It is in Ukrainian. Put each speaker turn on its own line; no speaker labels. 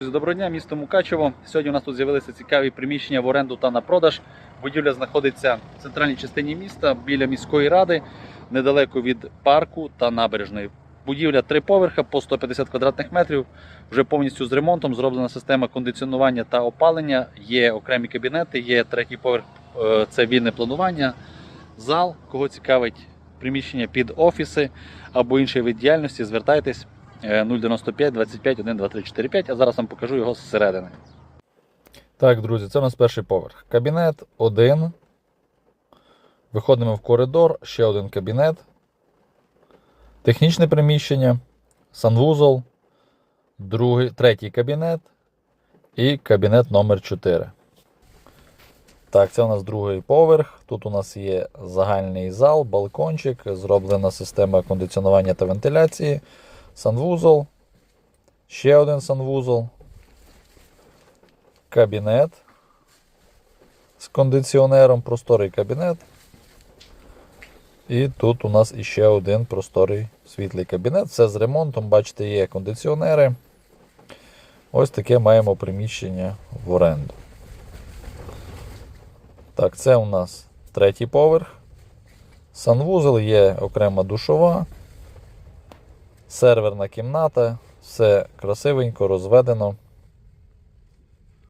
Доброго дня, місто Мукачево. Сьогодні у нас тут з'явилися цікаві приміщення в оренду та на продаж. Будівля знаходиться в центральній частині міста біля міської ради, недалеко від парку та набережної. Будівля три поверха по 150 квадратних метрів. Вже повністю з ремонтом зроблена система кондиціонування та опалення. Є окремі кабінети, є третій поверх, е, це вільне планування. Зал, кого цікавить приміщення під офіси або інший вид діяльності, звертайтесь. Е, 095 25 1 2 3 4 5, а зараз вам покажу його зсередини. Так, друзі, це у нас перший поверх. Кабінет один. Виходимо в коридор, ще один кабінет. Технічне приміщення, санвузол, другий, третій кабінет і кабінет номер 4. Так, це у нас другий поверх. Тут у нас є загальний зал, балкончик, зроблена система кондиціонування та вентиляції санвузол, ще один санвузол, кабінет з кондиціонером, просторий кабінет. І тут у нас іще один просторий світлий кабінет. Все з ремонтом, бачите, є кондиціонери. Ось таке маємо приміщення в оренду. Так, це у нас третій поверх. Санвузол є окрема душова серверна кімната, все красивенько розведено.